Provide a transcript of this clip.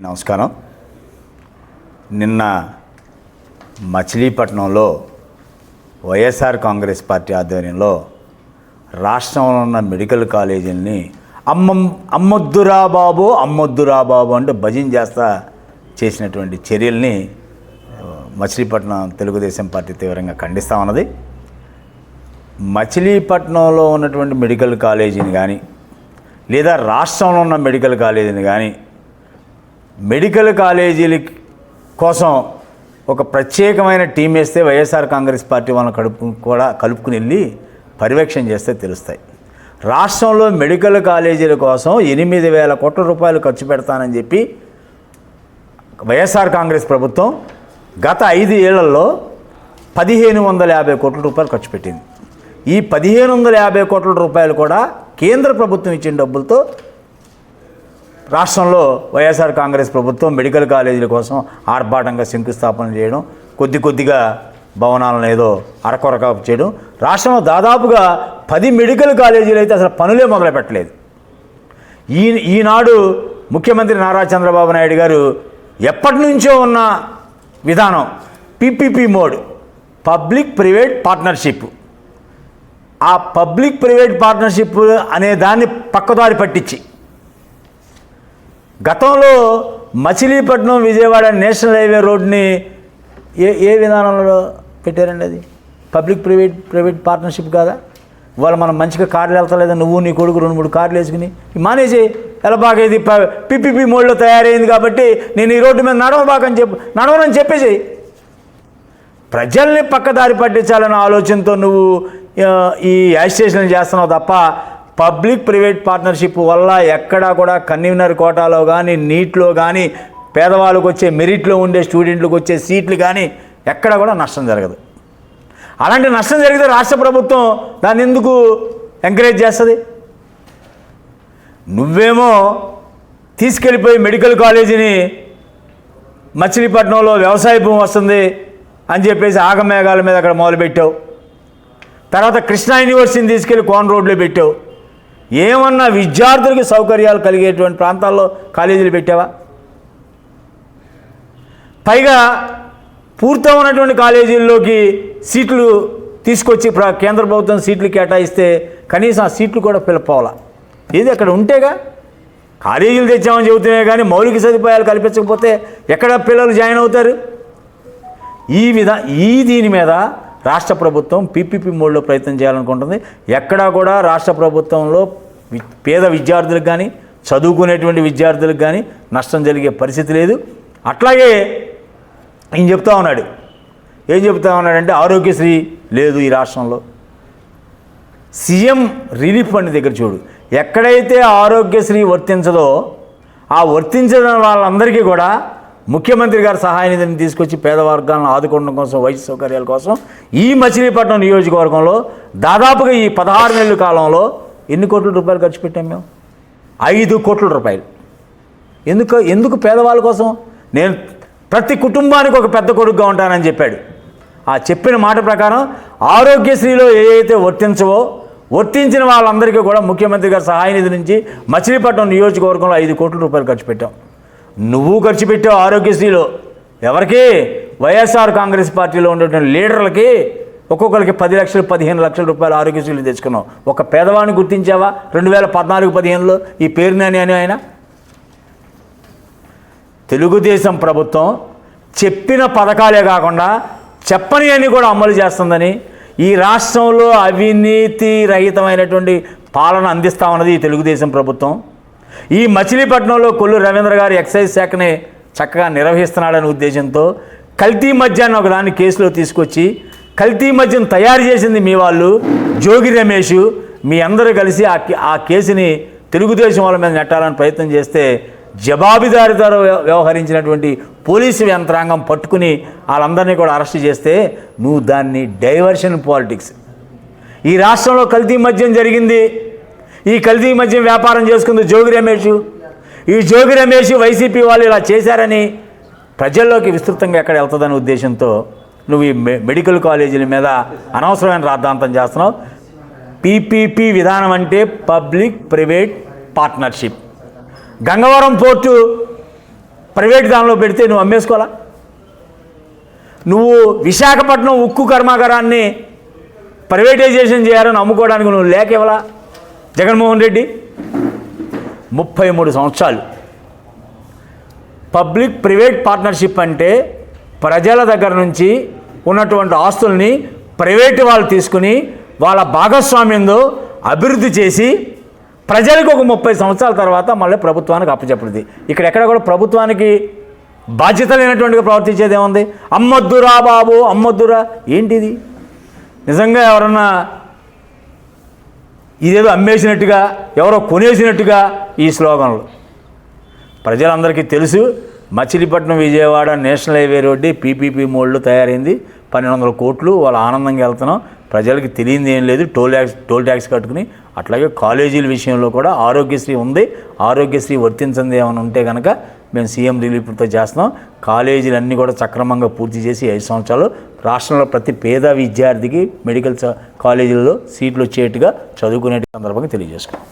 నమస్కారం. నిన్న మచిలీపట్నంలో వైఎస్ఆర్ కాంగ్రెస్ పార్టీ ఆధ్వర్యంలో రాష్ట్రంలో ఉన్న మెడికల్ కాలేజీలని అమ్మ అమ్మొద్దురా బాబు అమ్మొద్దురా బాబు అంటే భజన చేస్తా చేసినటువంటి చర్యల్ని మచిలీపట్నం తెలుగుదేశం పార్టీ తీవ్రంగా ఖండిస్తూ ఉన్నది. మచిలీపట్నంలో ఉన్నటువంటి మెడికల్ కాలేజీని కానీ లేదా రాష్ట్రంలో ఉన్న మెడికల్ కాలేజీని కానీ మెడికల్ కాలేజీల కోసం ఒక ప్రత్యేకమైన టీం వేస్తే వైఎస్ఆర్ కాంగ్రెస్ పార్టీ వాళ్ళని కడుపు కూడా కలుపుకుని వెళ్ళి పర్యవేక్షణ చేస్తే తెలుస్తాయి. రాష్ట్రంలో మెడికల్ కాలేజీల కోసం ఎనిమిది వేల కోట్ల రూపాయలు ఖర్చు పెడతానని చెప్పి వైఎస్ఆర్ కాంగ్రెస్ ప్రభుత్వం గత ఐదు ఏళ్ళలో పదిహేను వందల యాభై కోట్ల రూపాయలు ఖర్చు పెట్టింది. ఈ పదిహేను వందల యాభై కోట్ల రూపాయలు కూడా కేంద్ర ప్రభుత్వం ఇచ్చిన డబ్బులతో రాష్ట్రంలో వైఎస్ఆర్ కాంగ్రెస్ ప్రభుత్వం మెడికల్ కాలేజీల కోసం ఆర్భాటంగా శంకుస్థాపన చేయడం కొద్ది కొద్దిగా భవనాలను ఏదో అరకొరక చేయడం. రాష్ట్రంలో దాదాపుగా పది మెడికల్ కాలేజీలు అయితే అసలు పనులే మొదలు పెట్టలేదు ఈ ఈనాడు ముఖ్యమంత్రి నారా చంద్రబాబు నాయుడు గారు ఎప్పటి నుంచో ఉన్న విధానం PPP mode public private partnership. ఆ పబ్లిక్ ప్రైవేట్ పార్ట్నర్షిప్ అనే దాన్ని పక్కదారి పట్టించి గతంలో మచిలీపట్నం విజయవాడ నేషనల్ హైవే రోడ్ని ఏ ఏ విధానంలో పెట్టారండి అది? పబ్లిక్ ప్రైవేట్ ప్రైవేట్ పార్ట్నర్షిప్ కాదా? వాళ్ళు మనం మంచిగా కార్లు వెళ్తలేదు? నువ్వు నీ కొడుకు రెండు మూడు కార్లు వేసుకుని. మానేసి ఎలా బాగా ఇది పిపిపి మోడ్లో తయారైంది కాబట్టి నేను ఈ రోడ్డు మీద నడవబాకని చెప్పు నడవనని చెప్పేసి ప్రజల్ని పక్కదారి పట్టించాలనే ఆలోచనతో నువ్వు ఈ యాజిటేషన్ చేస్తున్నావు తప్ప పబ్లిక్ ప్రైవేట్ పార్ట్నర్షిప్ వల్ల ఎక్కడా కూడా కన్వీనర్ కోటాలో కానీ నీట్లో కానీ పేదవాళ్ళకు వచ్చే మెరిట్లో ఉండే స్టూడెంట్లకు వచ్చే సీట్లు కానీ ఎక్కడా కూడా నష్టం జరగదు. అలాంటి నష్టం జరిగితే రాష్ట్ర ప్రభుత్వం దాన్ని ఎందుకు ఎంకరేజ్ చేస్తుంది? నువ్వేమో తీసుకెళ్ళిపోయి మెడికల్ కాలేజీని మచిలీపట్నంలో వ్యవసాయ భూమి వస్తుంది అని చెప్పేసి ఆగమేఘాల మీద అక్కడ మొదలుపెట్టావు. తర్వాత కృష్ణా యూనివర్సిటీని తీసుకెళ్ళి కోన రోడ్లో పెట్టావు. ఏమన్నా విద్యార్థులకి సౌకర్యాలు కలిగేటువంటి ప్రాంతాల్లో కాలేజీలు పెట్టావా? పైగా పూర్తవున్నటువంటి కాలేజీల్లోకి సీట్లు తీసుకొచ్చి ప్ర- కేంద్ర ప్రభుత్వం సీట్లు కేటాయిస్తే కనీసం ఆ సీట్లు కూడా పిలపోవాలా. ఏది అక్కడ ఉంటేగా? కాలేజీలు తెచ్చామని చెబుతున్నాయి కానీ మౌలిక సదుపాయాలు కల్పించకపోతే ఎక్కడ పిల్లలు జాయిన్ అవుతారు? ఈ విధ ఈ దీని మీద రాష్ట్ర ప్రభుత్వం పీపీపీ మోడ్లో ప్రయత్నం చేయాలనుకుంటుంది. ఎక్కడా కూడా రాష్ట్ర ప్రభుత్వంలో పేద విద్యార్థులకు కానీ చదువుకునేటువంటి విద్యార్థులకు కానీ నష్టం జరిగే పరిస్థితి లేదు. అట్లాగే ఈయన చెప్తా ఉన్నాడు. ఏం చెప్తా ఉన్నాడంటే ఆరోగ్యశ్రీ లేదు ఈ రాష్ట్రంలో. సీఎం రిలీఫ్ ఫండ్ దగ్గర చూడు. ఎక్కడైతే ఆరోగ్యశ్రీ వర్తించదో ఆ వర్తించిన వాళ్ళందరికీ కూడా ముఖ్యమంత్రి గారి సహాయ నిధిని తీసుకొచ్చి పేద వర్గాలను ఆదుకోవడం కోసం వైద్య సౌకర్యాల కోసం ఈ మచిలీపట్నం నియోజకవర్గంలో దాదాపుగా ఈ పదహారు నెలల కాలంలో ఎన్ని కోట్ల రూపాయలు ఖర్చు పెట్టాం మేము? ఐదు కోట్ల రూపాయలు. ఎందుకు ఎందుకు పేదవాళ్ళ కోసం? నేను ప్రతి కుటుంబానికి ఒక పెద్ద కొడుకుగా ఉంటానని చెప్పాడు. ఆ చెప్పిన మాట ప్రకారం ఆరోగ్యశ్రీలో ఏదైతే వర్తించవో వర్తించిన వాళ్ళందరికీ కూడా ముఖ్యమంత్రి గారి సహాయనిధి నుంచి మచిలీపట్నం నియోజకవర్గంలో ఐదు కోట్ల రూపాయలు ఖర్చు పెట్టాం. నువ్వు ఖర్చు పెట్టావు ఆరోగ్యశ్రీలో. ఎవరికి? వైఎస్ఆర్ కాంగ్రెస్ పార్టీలో ఉండేటువంటి లీడర్లకి ఒక్కొక్కరికి పది లక్షలు పదిహేను లక్షల రూపాయలు ఆరోగ్యశ్రీలు తెచ్చుకున్నావు. ఒక పేదవాడిని గుర్తించావా? రెండు వేల పద్నాలుగు పదిహేనులో ఈ పేరు అని ఆయన? తెలుగుదేశం ప్రభుత్వం చెప్పిన పథకాలే కాకుండా చెప్పని అని కూడా అమలు చేస్తుందని ఈ రాష్ట్రంలో అవినీతి రహితమైనటువంటి పాలన అందిస్తా ఉన్నది ఈ తెలుగుదేశం ప్రభుత్వం. ఈ మచిలీపట్నంలో కొల్లు రవీంద్ర గారు ఎక్సైజ్ శాఖని చక్కగా నిర్వహిస్తున్నాడనే ఉద్దేశంతో కల్తీ మధ్యాహ్నం ఒకదాన్ని కేసులో తీసుకొచ్చి కల్తీ మద్యం తయారు చేసింది మీ వాళ్ళు జోగి రమేష్ మీ అందరూ కలిసి ఆ కే- ఆ కేసుని తెలుగుదేశం వాళ్ళ మీద నెట్టాలని ప్రయత్నం చేస్తే జవాబుదారితో వ్యవ- వ్యవహరించినటువంటి పోలీసు యంత్రాంగం పట్టుకుని వాళ్ళందరినీ కూడా అరెస్ట్ చేస్తే నువ్వు దాన్ని డైవర్షన్ పాలిటిక్స్. ఈ రాష్ట్రంలో కల్తీ మద్యం జరిగింది. ఈ కల్తీ మద్యం వ్యాపారం చేసుకుంది జోగి రమేష్. ఈ జోగి రమేష్ వైసీపీ వాళ్ళు ఇలా చేశారని ప్రజల్లోకి విస్తృతంగా ఎక్కడ వెళ్తుందనే ఉద్దేశంతో నువ్వు ఈ మె- మెడికల్ కాలేజీల మీద అనవసరమైన రాద్ధాంతం చేస్తున్నావు. పీపీపీ విధానం అంటే public private partnership. Gangavaram port private దానిలో పెడితే నువ్వు అమ్మేసుకోవాలా? నువ్వు విశాఖపట్నం ఉక్కు కర్మాగారాన్ని ప్రైవేటైజేషన్ చేయాలని అమ్ముకోవడానికి నువ్వు లేక ఇవ్వలా? జగన్మోహన్ రెడ్డి? ముప్పై మూడు సంవత్సరాలు. పబ్లిక్ ప్రైవేట్ పార్ట్నర్షిప్ అంటే ప్రజల దగ్గర నుంచి ఉన్నటువంటి ఆస్తుల్ని ప్రైవేటు వాళ్ళు తీసుకుని వాళ్ళ భాగస్వామ్యంలో అభివృద్ధి చేసి ప్రజలకు ఒక ముప్పై సంవత్సరాల తర్వాత మళ్ళీ ప్రభుత్వానికి అప్పచెప్పడుది ఇక్కడ ఎక్కడ కూడా ప్రభుత్వానికి బాధ్యత లేనటువంటిగా ప్రవర్తించేది ఏముంది? అమ్మొద్దురా బాబు అమ్మొద్దురా. ఏంటిది? నిజంగా ఎవరన్నా ఇదేదో అమ్మేసినట్టుగా ఎవరో కొనేసినట్టుగా ఈ స్లోగన్లు. ప్రజలందరికీ తెలుసు Machilipatnam Vijayawada national highway road PPP మోడ్లో తయారైంది. పన్నెండు వందల కోట్లు వాళ్ళు ఆనందంగా వెళ్తున్నాం. ప్రజలకి తెలియంది ఏం లేదు. టోల్ ట్యాక్స్ టోల్ ట్యాక్స్ కట్టుకుని అట్లాగే కాలేజీల విషయంలో కూడా ఆరోగ్యశ్రీ ఉంది. ఆరోగ్యశ్రీ వర్తించింది ఏమైనా ఉంటే కనుక మేము సీఎం రిలీఫ్తో చేస్తున్నాం. కాలేజీలు అన్నీ కూడా సక్రమంగా పూర్తి చేసి ఐదు సంవత్సరాలు. రాష్ట్రంలో ప్రతి పేద విద్యార్థికి మెడికల్ కాలేజీల్లో సీట్లు వచ్చేట్టుగా చదువుకునే సందర్భంగా తెలియజేసుకున్నాం.